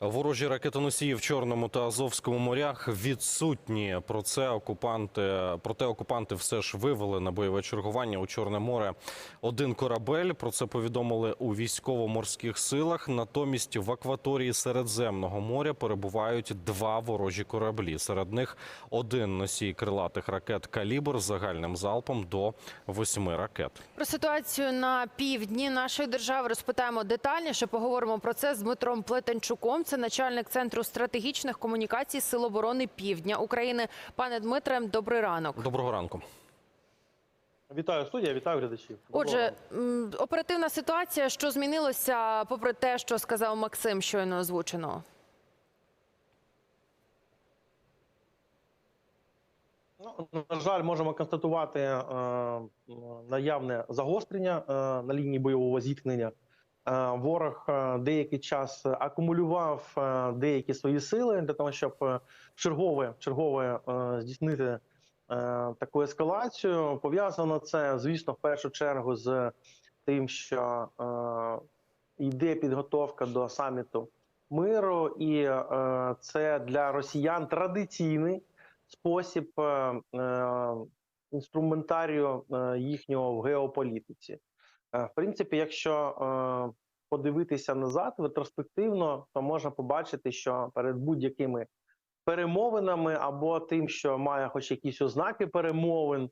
Ворожі ракетоносії в Чорному та Азовському морях відсутні. Про це окупанти проте окупанти все ж вивели на бойове чергування у Чорне море один корабель. Про це повідомили у військово-морських силах. Натомість в акваторії Середземного моря перебувають два ворожі кораблі. Серед них один носій крилатих ракет калібр з загальним залпом до восьми ракет. Про ситуацію на півдні нашої держави розпитаємо детальніше. Поговоримо про це з Дмитром Плетенчуком. Це начальник центру стратегічних комунікацій Сил оборони Півдня України. Пане Дмитре, добрий ранок. Доброго ранку. Вітаю студія, вітаю глядачів. Доброго Отже, ранку. оперативна ситуація, що змінилося, попри те, що сказав Максим, щойно озвучено. Ну, на жаль, можемо констатувати е, наявне загострення е, на лінії бойового зіткнення. Е, ворог е, деякий час акумулював е, деякі свої сили для того, щоб чергове, чергове здійснити таку ескалацію. Пов'язано це, звісно, в першу чергу з тим, що йде підготовка до саміту миру, і це для росіян традиційний спосіб інструментарію їхнього в геополітиці. Е, В принципі, якщо е, подивитися назад ретроспективно, то можна побачити, що перед будь-якими перемовинами або тим, що має хоч якісь ознаки перемовин, е,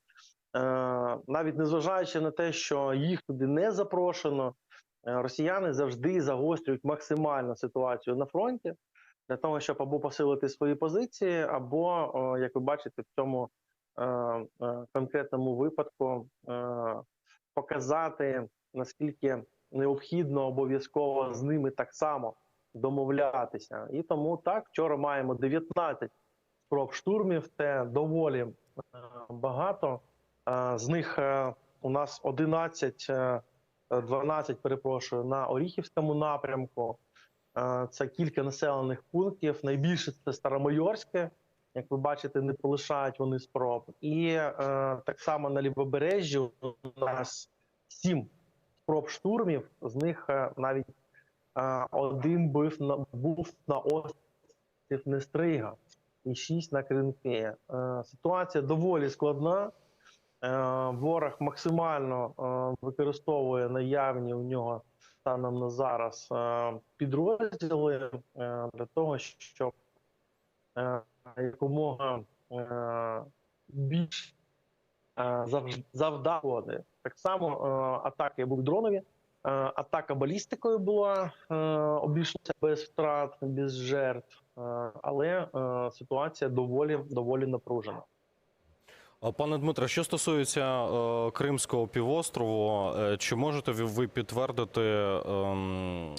навіть незважаючи на те, що їх туди не запрошено, росіяни завжди загострюють максимально ситуацію на фронті для того, щоб або посилити свої позиції, або, як ви бачите, в цьому конкретному випадку показати наскільки необхідно обов'язково з ними так само домовлятися. І тому так вчора маємо 19 спроб штурмів. Це доволі е, багато. Е, з них е, у нас 11, е, 12, перепрошую, на Оріхівському напрямку. Це кілька населених пунктів. Найбільше це Старомайорське. Як ви бачите, не полишають вони спроб. І е, так само на лівобережжі у нас сім спроб штурмів. З них е, навіть е, один бив на був на острів Нестрига і шість на Кринки. Е, ситуація доволі складна. Е, ворог максимально е, використовує наявні у нього станом на зараз е, підрозділи е, для того, щоб е, якомога е, більш е, зав- Так само е, атаки були дронові, е, атака балістикою була е, обійшлася без втрат, без жертв, е, але е, ситуація доволі доволі напружена. Пане Дмитре, що стосується е, Кримського півострову, е, чи можете ви- підтвердити ем,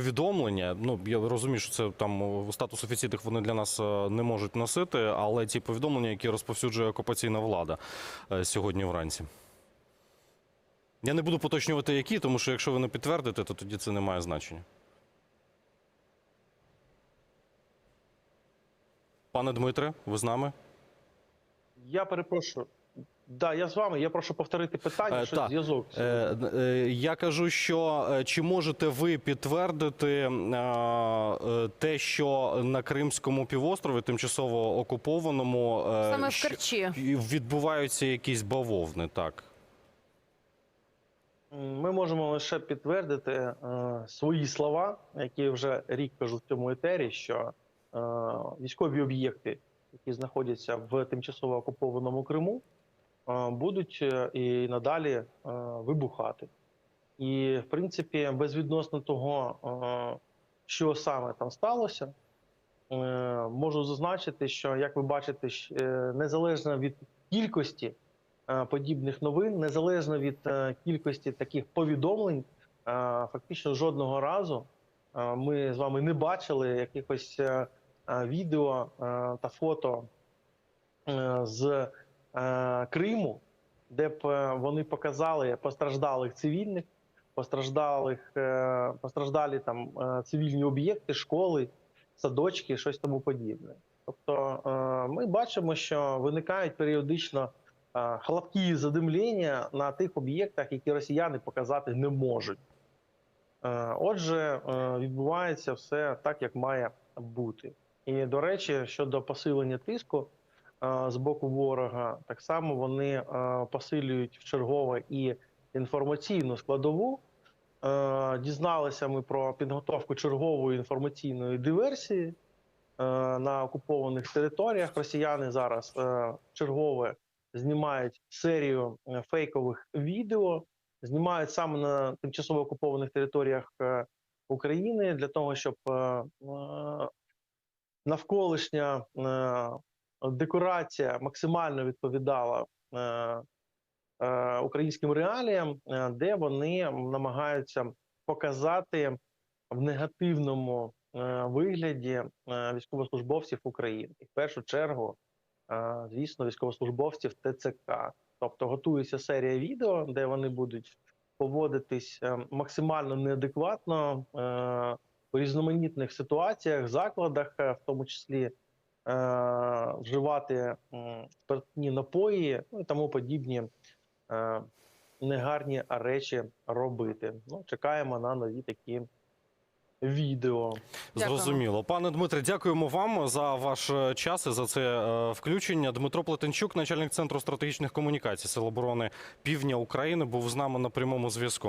повідомлення? Ну я розумію, що це там статус офіційних вони для нас е, не можуть носити, але ті повідомлення, які розповсюджує окупаційна влада е, сьогодні вранці. Я не буду поточнювати, які, тому що якщо ви не підтвердите, то тоді це не має значення. Пане Дмитре, ви з нами? Я перепрошую. Да, я з вами. Я прошу повторити питання, Е, що зв'язок. Е, е, Я кажу, що чи можете ви підтвердити те, що на Кримському півострові, тимчасово окупованому, е, Саме в Керчі. відбуваються якісь бавовни, так? Ми можемо лише підтвердити е, свої слова, які вже рік кажу в цьому етері, що е, військові об'єкти, які знаходяться в тимчасово окупованому Криму, будуть е, і надалі е, вибухати. І, в принципі, безвідносно того, е, що саме там сталося, е, можу зазначити, що як ви бачите, е, незалежно від кількості е, подібних новин, незалежно від е, кількості таких повідомлень, е, фактично жодного разу е, ми з вами не бачили якихось е, е, відео е, та фото е, з е, Криму, де б е, вони показали постраждалих цивільних, постраждалих, е, постраждалі там е, цивільні об'єкти, школи, садочки, щось тому подібне. Тобто е, ми бачимо, що виникають періодично е, хлопкі задимлення на тих об'єктах, які росіяни показати не можуть. Е, Отже, е, відбувається все так, як має бути. І до речі, щодо посилення тиску е, з боку ворога, так само вони е, посилюють в і інформаційну складову. Е, Дізналися ми про підготовку чергової інформаційної диверсії е, на окупованих територіях. Росіяни зараз е, чергове знімають серію е, фейкових відео, знімають саме на тимчасово окупованих територіях е, України для того, щоб е, е, навколишня е, декорація максимально відповідала е, е, українським реаліям, е, де вони намагаються показати в негативному е, вигляді е, військовослужбовців України. В першу чергу, е, звісно, військовослужбовців ТЦК. Тобто готується серія відео, де вони будуть поводитись е, максимально неадекватно е, у різноманітних ситуаціях, закладах, е, в тому числі вживати м, спиртні напої ну і тому подібні е, негарні речі робити. Ну, чекаємо на нові такі відео. Зрозуміло. Пане Дмитре, дякуємо вам за ваш е, час і за це е, включення. Дмитро Плетенчук, начальник центру стратегічних комунікацій Сил оборони Півдня України, був з нами на прямому зв'язку.